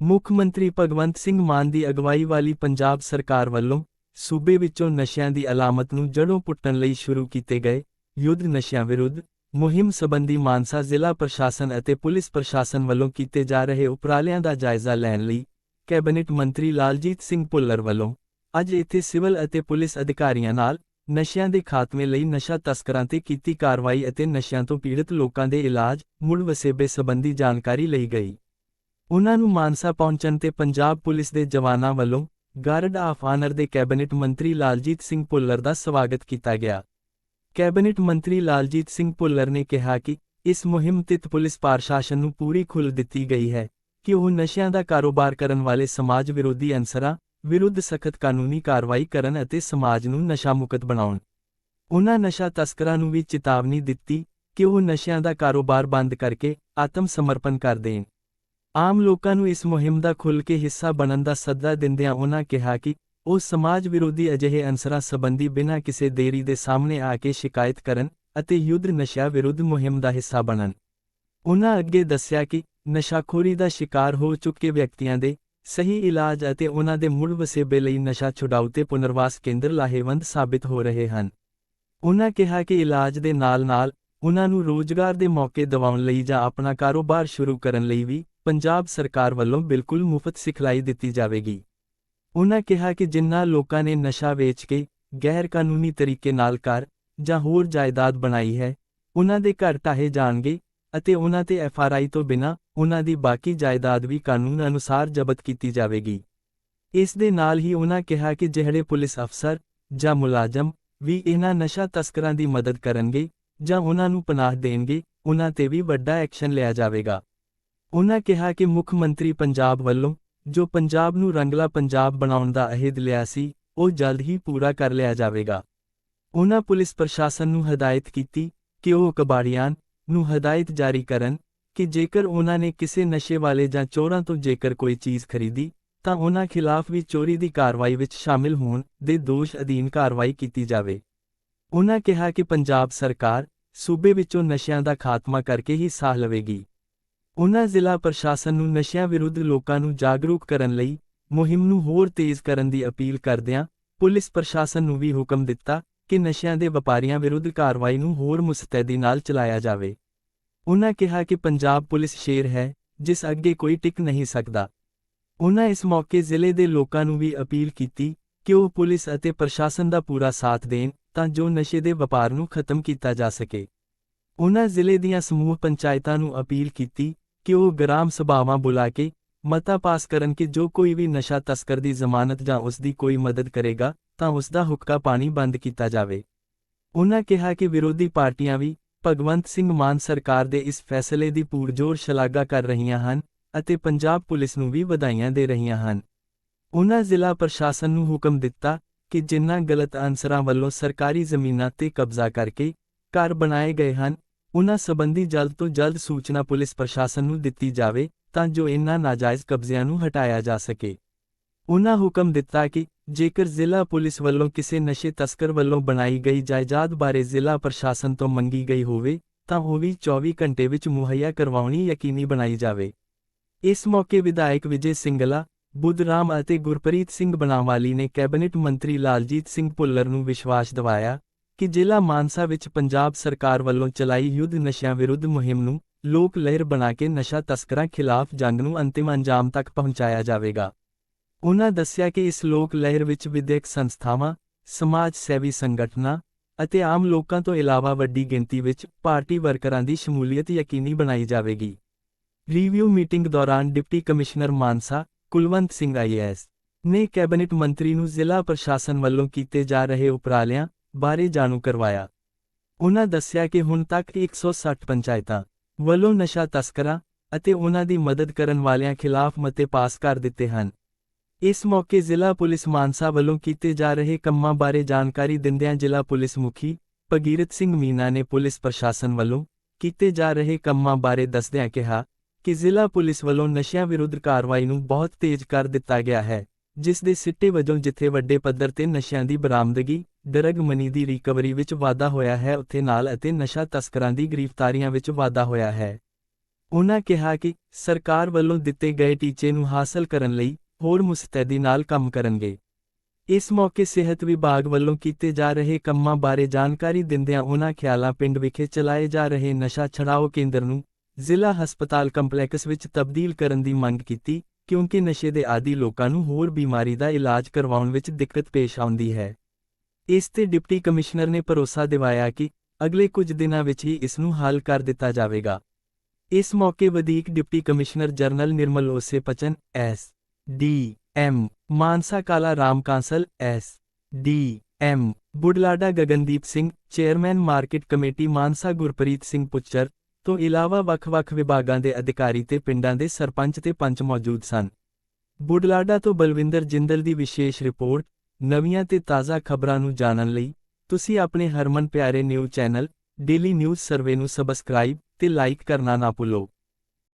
ਮੁੱਖ ਮੰਤਰੀ ਭਗਵੰਤ ਸਿੰਘ ਮਾਨ ਦੀ ਅਗਵਾਈ ਵਾਲੀ ਪੰਜਾਬ ਸਰਕਾਰ ਵੱਲੋਂ ਸੂਬੇ ਵਿੱਚੋਂ ਨਸ਼ਿਆਂ ਦੀ ਅਲਾਮਤ ਨੂੰ ਜੜੋਂ ਪੁੱਟਣ ਲਈ ਸ਼ੁਰੂ ਕੀਤੇ ਗਏ ਯੁੱਧ ਨਸ਼ਿਆਂ ਵਿਰੁੱਧ ਮੁਹਿੰਮ ਸਬੰਧੀ ਮਾਨਸਾ ਜ਼ਿਲ੍ਹਾ ਪ੍ਰਸ਼ਾਸਨ ਅਤੇ ਪੁਲਿਸ ਪ੍ਰਸ਼ਾਸਨ ਵੱਲੋਂ ਕੀਤੇ ਜਾ ਰਹੇ ਉਪਰਾਲਿਆਂ ਦਾ ਜਾਇਜ਼ਾ ਲੈਣ ਲਈ ਕੈਬਨਿਟ ਮੰਤਰੀ ਲਾਲਜੀਤ ਸਿੰਘ ਭੁੱਲਰ ਵੱਲੋਂ ਅੱਜ ਇੱਥੇ ਸਿਵਲ ਅਤੇ ਪੁਲਿਸ ਅਧਿਕਾਰੀਆਂ ਨਾਲ ਨਸ਼ਿਆਂ ਦੇ ਖਾਤਮੇ ਲਈ ਨਸ਼ਾ ਤਸਕਰਾਂ ਤੇ ਕੀਤੀ ਕਾਰਵਾਈ ਅਤੇ ਨਸ਼ਿਆਂ ਤੋਂ ਪੀੜਤ ਲੋਕਾਂ ਦੇ ਇਲਾਜ ਮੁੜ ਵਸੇਬੇ ਸਬੰਧੀ ਜਾਣਕਾਰੀ ਲਈ ਗਈ। ਉਨ੍ਹਾਂ ਨੂੰ ਮਾਨਸਾ ਪਹੁੰਚਣ ਤੇ ਪੰਜਾਬ ਪੁਲਿਸ ਦੇ ਜਵਾਨਾਂ ਵੱਲੋਂ ਗਾਰਡ ਆਫ ਆਨਰ ਦੇ ਕੈਬਨਿਟ ਮੰਤਰੀ ਲਾਲਜੀਤ ਸਿੰਘ ਭੁੱਲਰ ਦਾ ਸਵਾਗਤ ਕੀਤਾ ਗਿਆ। ਕੈਬਨਿਟ ਮੰਤਰੀ ਲਾਲਜੀਤ ਸਿੰਘ ਭੁੱਲਰ ਨੇ ਕਿਹਾ ਕਿ ਇਸ ਮੁਹਿੰਮ ਤਿਤ ਪੁਲਿਸ ਪ੍ਰਸ਼ਾਸਨ ਨੂੰ ਪੂਰੀ ਖੁੱਲ੍ਹ ਦਿੱਤੀ ਗਈ ਹੈ ਕਿ ਉਹ ਨਸ਼ਿਆਂ ਦਾ ਕਾਰੋਬਾਰ ਕਰਨ ਵਾਲੇ ਸਮਾਜ ਵਿਰੋਧੀ ਅਨਸਰਾਂ ਵਿਰੁੱਧ ਸਖਤ ਕਾਨੂੰਨੀ ਕਾਰਵਾਈ ਕਰਨ ਅਤੇ ਸਮਾਜ ਨੂੰ ਨਸ਼ਾ ਮੁਕਤ ਬਣਾਉਣ। ਉਹਨਾਂ ਨਸ਼ਾ ਤਸਕਰਾਂ ਨੂੰ ਵੀ ਚੇਤਾਵਨੀ ਦਿੱਤੀ ਕਿ ਉਹ ਨਸ਼ਿਆਂ ਦਾ ਕਾਰੋਬਾਰ ਬੰਦ ਕਰਕੇ ਆਤਮ ਸਮਰਪਣ ਕਰ ਦੇਣ। ਆਮ ਲੋਕਾਂ ਨੂੰ ਇਸ ਮੁਹਿੰਮ ਦਾ ਖੁੱਲ੍ਹ ਕੇ ਹਿੱਸਾ ਬਣਨ ਦਾ ਸੱਦਾ ਦਿੰਦਿਆਂ ਉਨ੍ਹਾਂ ਕਿਹਾ ਕਿ ਉਹ ਸਮਾਜ ਵਿਰੋਧੀ ਅਜਿਹੇ ਅਨਸਰਾਂ ਸੰਬੰਧੀ ਬਿਨਾਂ ਕਿਸੇ ਦੇਰੀ ਦੇ ਸਾਹਮਣੇ ਆ ਕੇ ਸ਼ਿਕਾਇਤ ਕਰਨ ਅਤੇ ਯੁੱਧ ਨਸ਼ਾ ਵਿਰੁੱਧ ਮੁਹਿੰਮ ਦਾ ਹਿੱਸਾ ਬਣਨ। ਉਹਨਾਂ ਅੱਗੇ ਦੱਸਿਆ ਕਿ ਨਸ਼ਾਖੋਰੀ ਦਾ ਸ਼ਿਕਾਰ ਹੋ ਚੁੱਕੇ ਵਿਅਕਤੀਆਂ ਦੇ ਸਹੀ ਇਲਾਜ ਅਤੇ ਉਹਨਾਂ ਦੇ ਮੁੜ ਵਸੇਬੇ ਲਈ ਨਸ਼ਾ ਛੁਡਾਊ ਤੇ ਪੁਨਰਵਾਸ ਕੇਂਦਰ ਲਾਹੇਵੰਦ ਸਾਬਿਤ ਹੋ ਰਹੇ ਹਨ। ਉਨ੍ਹਾਂ ਕਿਹਾ ਕਿ ਇਲਾਜ ਦੇ ਨਾਲ-ਨਾਲ ਉਹਨਾਂ ਨੂੰ ਰੋਜ਼ਗਾਰ ਦੇ ਮੌਕੇ ਦਿਵਾਉਣ ਲਈ ਜਾਂ ਆਪਣਾ ਕਾਰੋਬਾਰ ਸ਼ੁਰੂ ਕਰਨ ਲਈ ਵੀ ਪੰਜਾਬ ਸਰਕਾਰ ਵੱਲੋਂ ਬਿਲਕੁਲ ਮੁਫਤ ਸਿਖਲਾਈ ਦਿੱਤੀ ਜਾਵੇਗੀ। ਉਹਨਾਂ ਕਿਹਾ ਕਿ ਜਿਨ੍ਹਾਂ ਲੋਕਾਂ ਨੇ ਨਸ਼ਾ ਵੇਚ ਕੇ ਗੈਰ ਕਾਨੂੰਨੀ ਤਰੀਕੇ ਨਾਲ ਘਰ ਜਾਂ ਹੋਰ ਜਾਇਦਾਦ ਬਣਾਈ ਹੈ, ਉਹਨਾਂ ਦੇ ਘਰ ਢਾਹੇ ਜਾਣਗੇ ਅਤੇ ਉਹਨਾਂ ਤੇ ਐਫਆਰਆਈ ਤੋਂ ਬਿਨਾਂ ਉਹਨਾਂ ਦੀ ਬਾਕੀ ਜਾਇਦਾਦ ਵੀ ਕਾਨੂੰਨ ਅਨੁਸਾਰ ਜ਼ਬਤ ਕੀਤੀ ਜਾਵੇਗੀ। ਇਸ ਦੇ ਨਾਲ ਹੀ ਉਹਨਾਂ ਕਿਹਾ ਕਿ ਜਿਹੜੇ ਪੁਲਿਸ ਅਫਸਰ ਜਾਂ ਮੁਲਾਜ਼ਮ ਵੀ ਇਹਨਾਂ ਨਸ਼ਾ ਤਸਕਰਾਂ ਦੀ ਮਦਦ ਕਰਨਗੇ ਜਾਂ ਉਨ੍ਹਾਂ ਨੂੰ ਪਨਾਹ ਦੇਣਗੇ, ਉਹਨਾਂ ਤੇ ਵੀ ਵੱਡਾ ਐਕਸ਼ਨ ਲਿਆ ਜਾਵੇਗਾ। ਉਹਨਾਂ ਕਿਹਾ ਕਿ ਮੁੱਖ ਮੰਤਰੀ ਪੰਜਾਬ ਵੱਲੋਂ ਜੋ ਪੰਜਾਬ ਨੂੰ ਰੰਗਲਾ ਪੰਜਾਬ ਬਣਾਉਣ ਦਾ ਅਹਿਦ ਲਿਆ ਸੀ, ਉਹ ਜਲਦ ਹੀ ਪੂਰਾ ਕਰ ਲਿਆ ਜਾਵੇਗਾ। ਉਹਨਾਂ ਪੁਲਿਸ ਪ੍ਰਸ਼ਾਸਨ ਨੂੰ ਹਦਾਇਤ ਕੀਤੀ ਕਿ ਉਹ ਕਬਾੜੀਆਂ ਨੂੰ ਹਦਾਇਤ ਜਾਰੀ ਕਰਨ ਕਿ ਜੇਕਰ ਉਹਨਾਂ ਨੇ ਕਿਸੇ ਨਸ਼ੇ ਵਾਲੇ ਜਾਂ ਚੋਰਾਂ ਤੋਂ ਜੇਕਰ ਕੋਈ ਚੀਜ਼ ਖਰੀਦੀ, ਤਾਂ ਉਨ੍ਹਾਂ ਖਿਲਾਫ ਵੀ ਚੋਰੀ ਦੀ ਕਾਰਵਾਈ ਵਿੱਚ ਸ਼ਾਮਿਲ ਹੋਣ ਦੇ ਦੋਸ਼ ਅਧੀਨ ਕਾਰਵਾਈ ਕੀਤੀ ਜਾਵੇ। ਉਹਨਾਂ ਕਿਹਾ ਕਿ ਪੰਜਾਬ ਸਰਕਾਰ ਸੂਬੇ ਵਿੱਚੋਂ ਨਸ਼ਿਆਂ ਦਾ ਖਾਤਮਾ ਕਰਕੇ ਹੀ ਸਾਹ ਲਵੇਗੀ। ਉਨ੍ਹਾਂ ਜ਼ਿਲ੍ਹਾ ਪ੍ਰਸ਼ਾਸਨ ਨੂੰ ਨਸ਼ਿਆਂ ਵਿਰੁੱਧ ਲੋਕਾਂ ਨੂੰ ਜਾਗਰੂਕ ਕਰਨ ਲਈ ਮੁਹਿੰਮ ਨੂੰ ਹੋਰ ਤੇਜ਼ ਕਰਨ ਦੀ ਅਪੀਲ ਕਰਦਿਆਂ ਪੁਲਿਸ ਪ੍ਰਸ਼ਾਸਨ ਨੂੰ ਵੀ ਹੁਕਮ ਦਿੱਤਾ ਕਿ ਨਸ਼ਿਆਂ ਦੇ ਵਪਾਰੀਆਂ ਵਿਰੁੱਧ ਕਾਰਵਾਈ ਨੂੰ ਹੋਰ ਮੁਸਤੈਦੀ ਨਾਲ ਚਲਾਇਆ ਜਾਵੇ। ਉਨ੍ਹਾਂ ਕਿਹਾ ਕਿ ਪੰਜਾਬ ਪੁਲਿਸ ਸ਼ੇਰ ਹੈ, ਜਿਸ ਅੱਗੇ ਕੋਈ ਟਿਕ ਨਹੀਂ ਸਕਦਾ। ਉਨ੍ਹਾਂ ਇਸ ਮੌਕੇ ਜ਼ਿਲ੍ਹੇ ਦੇ ਲੋਕਾਂ ਨੂੰ ਵੀ ਅਪੀਲ ਕੀਤੀ ਕਿ ਉਹ ਪੁਲਿਸ ਅਤੇ ਪ੍ਰਸ਼ਾਸਨ ਦਾ ਪੂਰਾ ਸਾਥ ਦੇਣ ਤਾਂ ਜੋ ਨਸ਼ੇ ਦੇ ਵਪਾਰ ਨੂੰ ਖਤਮ ਕੀਤਾ ਜਾ ਸਕੇ। ਉਨ੍ਹਾਂ ਜ਼ਿਲ੍ਹੇ ਦੀਆਂ ਸਮੂਹ ਪੰਚਾਇਤਾਂ ਨੂੰ ਅਪੀਲ ਕੀਤੀ ਕਿ ਉਹ ਗ੍ਰਾਮ ਸਭਾਵਾਂ ਬੁਲਾ ਕੇ ਮਤਾ ਪਾਸ ਕਰਨ ਕਿ ਜੋ ਕੋਈ ਵੀ ਨਸ਼ਾ ਤਸਕਰ ਦੀ ਜ਼ਮਾਨਤ ਜਾਂ ਉਸ ਦੀ ਕੋਈ ਮਦਦ ਕਰੇਗਾ ਤਾਂ ਉਸ ਦਾ ਹੁੱਕਾ ਪਾਣੀ ਬੰਦ ਕੀਤਾ ਜਾਵੇ। ਉਹਨਾਂ ਕਿਹਾ ਕਿ ਵਿਰੋਧੀ ਪਾਰਟੀਆਂ ਵੀ ਭਗਵੰਤ ਸਿੰਘ ਮਾਨ ਸਰਕਾਰ ਦੇ ਇਸ ਫੈਸਲੇ ਦੀ ਪੂਰਜੋਰ ਸ਼ਲਾਘਾ ਕਰ ਰਹੀਆਂ ਹਨ ਅਤੇ ਪੰਜਾਬ ਪੁਲਿਸ ਨੂੰ ਵੀ ਵਧਾਈਆਂ ਦੇ ਰਹੀਆਂ ਹਨ। ਉਨ੍ਹਾਂ ਜ਼ਿਲ੍ਹਾ ਪ੍ਰਸ਼ਾਸਨ ਨੂੰ ਹੁਕਮ ਦਿੱਤਾ ਕਿ ਜਿਨ੍ਹਾਂ ਗਲਤ ਅਨਸਰਾਂ ਵੱਲੋਂ ਸਰਕਾਰੀ ਜ਼ਮੀਨਾਂ ਤੇ ਕਬਜ਼ਾ ਕਰਕੇ ਘਰ ਬਣਾਏ ਗਏ ਹਨ ਉਹਨਾਂ ਸੰਬੰਧੀ ਜਲਦ ਤੋਂ ਜਲਦ ਸੂਚਨਾ ਪੁਲਿਸ ਪ੍ਰਸ਼ਾਸਨ ਨੂੰ ਦਿੱਤੀ ਜਾਵੇ ਤਾਂ ਜੋ ਇਨ੍ਹਾਂ ਨਾਜਾਇਜ਼ ਕਬਜ਼ਿਆਂ ਨੂੰ ਹਟਾਇਆ ਜਾ ਸਕੇ। ਉਨ੍ਹਾਂ ਹੁਕਮ ਦਿੱਤਾ ਕਿ ਜੇਕਰ ਜ਼ਿਲ੍ਹਾ ਪੁਲਿਸ ਵੱਲੋਂ ਕਿਸੇ ਨਸ਼ੇ ਤਸਕਰ ਵੱਲੋਂ ਬਣਾਈ ਗਈ ਜਾਇਦਾਦ ਬਾਰੇ ਜ਼ਿਲ੍ਹਾ ਪ੍ਰਸ਼ਾਸਨ ਤੋਂ ਮੰਗੀ ਗਈ ਹੋਵੇ, ਤਾਂ ਉਹ ਵੀ 24 ਘੰਟੇ ਵਿੱਚ ਮੁਹੱਈਆ ਕਰਵਾਉਣੀ ਯਕੀਨੀ ਬਣਾਈ ਜਾਵੇ। ਇਸ ਮੌਕੇ ਵਿਧਾਇਕ ਵਿਜੇ ਸਿੰਗਲਾ ਬੁੱਧਰਾਮ ਅਤੇ ਗੁਰਪ੍ਰੀਤ ਸਿੰਘ ਬਣਾਵਾਲੀ ਨੇ ਕੈਬਨਿਟ ਮੰਤਰੀ ਲਾਲਜੀਤ ਸਿੰਘ ਭੁੱਲਰ ਨੂੰ ਵਿਸ਼ਵਾਸ ਦਿਵਾਇਆ ਕਿ ਜ਼ਿਲ੍ਹਾ ਮਾਨਸਾ ਵਿੱਚ ਪੰਜਾਬ ਸਰਕਾਰ ਵੱਲੋਂ ਚਲਾਈ ਯੁੱਧ ਨਸ਼ਿਆਂ ਵਿਰੁੱਧ ਮੁਹਿੰਮ ਨੂੰ ਲੋਕ ਲਹਿਰ ਬਣਾ ਕੇ ਨਸ਼ਾ ਤਸਕਰਾਂ ਖਿਲਾਫ ਜੰਗ ਨੂੰ ਅੰਤਿਮ ਅੰਜਾਮ ਤੱਕ ਪਹੁੰਚਾਇਆ ਜਾਵੇਗਾ। ਉਹਨਾਂ ਦੱਸਿਆ ਕਿ ਇਸ ਲੋਕ ਲਹਿਰ ਵਿੱਚ ਵਿਦਿਅਕ ਸੰਸਥਾਵਾਂ, ਸਮਾਜ ਸੇਵੀ ਸੰਗਠਨਾਂ ਅਤੇ ਆਮ ਲੋਕਾਂ ਤੋਂ ਇਲਾਵਾ ਵੱਡੀ ਗਿਣਤੀ ਵਿੱਚ ਪਾਰਟੀ ਵਰਕਰਾਂ ਦੀ ਸ਼ਮੂਲੀਅਤ ਯਕੀਨੀ ਬਣਾਈ ਜਾਵੇਗੀ। ਰਿਵਿਊ ਮੀਟਿੰਗ ਦੌਰਾਨ deputy commissioner Mansa Kulwant Singh IAS ਨੇ ਕੈਬਨਿਟ ਮੰਤਰੀ ਨੂੰ ਜ਼ਿਲ੍ਹਾ ਪ੍ਰਸ਼ਾਸਨ ਵੱਲੋਂ ਕੀਤੇ ਜਾ ਰਹੇ ਉਪਰਾਲਿਆਂ ਬਾਰੇ ਜਾਣੂ ਕਰਵਾਇਆ। ਉਨ੍ਹਾਂ ਦੱਸਿਆ ਕਿ ਹੁਣ ਤੱਕ 160 ਪੰਚਾਇਤਾਂ ਵੱਲੋਂ ਨਸ਼ਾ ਤਸਕਰਾਂ ਅਤੇ ਉਨ੍ਹਾਂ ਦੀ ਮਦਦ ਕਰਨ ਵਾਲਿਆਂ ਖਿਲਾਫ ਮਤੇ ਪਾਸ ਕਰ ਦਿੱਤੇ ਹਨ। ਇਸ ਮੌਕੇ ਜ਼ਿਲ੍ਹਾ ਪੁਲਿਸ ਮਾਨਸਾ ਵੱਲੋਂ ਕੀਤੇ ਜਾ ਰਹੇ ਕੰਮਾਂ ਬਾਰੇ ਜਾਣਕਾਰੀ ਦਿੰਦਿਆਂ ਜ਼ਿਲ੍ਹਾ ਪੁਲਿਸ ਮੁਖੀ ਭਗੀਰਥ ਸਿੰਘ ਮੀਨਾ ਨੇ ਪੁਲਿਸ ਪ੍ਰਸ਼ਾਸਨ ਵੱਲੋਂ ਕੀਤੇ ਜਾ ਰਹੇ ਕੰਮਾਂ ਬਾਰੇ ਦੱਸਦਿਆਂ ਕਿਹਾ ਕਿ ਜ਼ਿਲ੍ਹਾ ਪੁਲਿਸ ਵੱਲੋਂ ਨਸ਼ਿਆਂ ਵਿਰੁੱਧ ਕਾਰਵਾਈ ਨੂੰ ਬਹੁਤ ਤੇਜ਼ ਕਰ ਦਿੱਤਾ ਗਿਆ ਹੈ, ਜਿਸ ਦੇ ਸਿੱਟੇ ਵਜੋਂ ਜਿੱਥੇ ਵੱਡੇ ਪੱਧਰ ਤੇ ਨਸ਼ਿਆਂ ਦੀ ਬਰਾਮਦਗੀ ਡਰਗ ਮਨੀ ਦੀ ਰਿਕਵਰੀ ਵਿੱਚ ਵਾਧਾ ਹੋਇਆ ਹੈ, ਉੱਥੇ ਨਾਲ ਅਤੇ ਨਸ਼ਾ ਤਸਕਰਾਂ ਦੀ ਗ੍ਰਿਫਤਾਰੀਆਂ ਵਿੱਚ ਵਾਧਾ ਹੋਇਆ ਹੈ। ਉਨ੍ਹਾਂ ਕਿਹਾ ਕਿ ਸਰਕਾਰ ਵੱਲੋਂ ਦਿੱਤੇ ਗਏ ਟੀਚੇ ਨੂੰ ਹਾਸਲ ਕਰਨ ਲਈ ਹੋਰ ਮੁਸਤੈਦੀ ਨਾਲ ਕੰਮ ਕਰਨਗੇ। ਇਸ ਮੌਕੇ ਸਿਹਤ ਵਿਭਾਗ ਵੱਲੋਂ ਕੀਤੇ ਜਾ ਰਹੇ ਕੰਮਾਂ ਬਾਰੇ ਜਾਣਕਾਰੀ ਦਿੰਦਿਆਂ ਉਨ੍ਹਾਂ ਖਿਆਲਾ ਪਿੰਡ ਵਿਖੇ ਚਲਾਏ ਜਾ ਰਹੇ ਨਸ਼ਾ ਛੜਾਓ ਕੇਂਦਰ ਨੂੰ ਜ਼ਿਲ੍ਹਾ ਹਸਪਤਾਲ ਕੰਪਲੈਕਸ ਵਿੱਚ ਤਬਦੀਲ ਕਰਨ ਦੀ ਮੰਗ ਕੀਤੀ, ਕਿਉਂਕਿ ਨਸ਼ੇ ਦੇ ਆਦੀ ਲੋਕਾਂ ਨੂੰ ਹੋਰ ਬਿਮਾਰੀ ਦਾ ਇਲਾਜ ਕਰਵਾਉਣ ਵਿੱਚ ਦਿੱਕਤ ਪੇਸ਼ ਆਉਂਦੀ ਹੈ। ਇਸ ਤੇ ਡਿਪਟੀ ਕਮਿਸ਼ਨਰ ਨੇ ਭਰੋਸਾ ਦਿਵਾਇਆ ਕਿ ਅਗਲੇ ਕੁਝ ਦਿਨਾਂ ਵਿੱਚ ਹੀ ਇਸ ਨੂੰ ਹੱਲ ਕਰ ਦਿੱਤਾ ਜਾਵੇਗਾ। ਇਸ ਮੌਕੇ ਵਧੀਕ ਡਿਪਟੀ ਕਮਿਸ਼ਨਰ ਜਰਨਲ ਨਿਰਮਲ ਓਸੇ ਪਚਨ, S, D, M, Mansa Kala Ram Kansal, S, D, M, Budhlada Gagandeep Singh, chairman market committee Mansa Gurpreet Singh Puchar ਤੋਂ ਇਲਾਵਾ ਵੱਖ-ਵੱਖ ਵਿਭਾਗਾਂ ਦੇ ਅਧਿਕਾਰੀ ਤੇ ਪਿੰਡਾਂ ਦੇ ਸਰਪੰਚ ਤੇ ਪੰਚ ਮੌਜੂਦ ਸਨ। ਬੁਢਲਾਡਾ ਤੋਂ ਬਲਵਿੰਦਰ ਜਿੰਦਲ ਦੀ ਵਿਸ਼ੇਸ਼ ਰਿਪੋਰਟ, ਨਵੀਆਂ ਤੇ ਤਾਜ਼ਾ ਖਬਰਾਂ ਨੂੰ ਜਾਣਨ ਲਈ ਤੁਸੀਂ ਆਪਣੇ ਹਰਮਨ ਪਿਆਰੇ news channel daily news survey ਨੂੰ ਸਬਸਕ੍ਰਾਈਬ ਤੇ ਲਾਈਕ ਕਰਨਾ ਨਾ ਭੁੱਲੋ।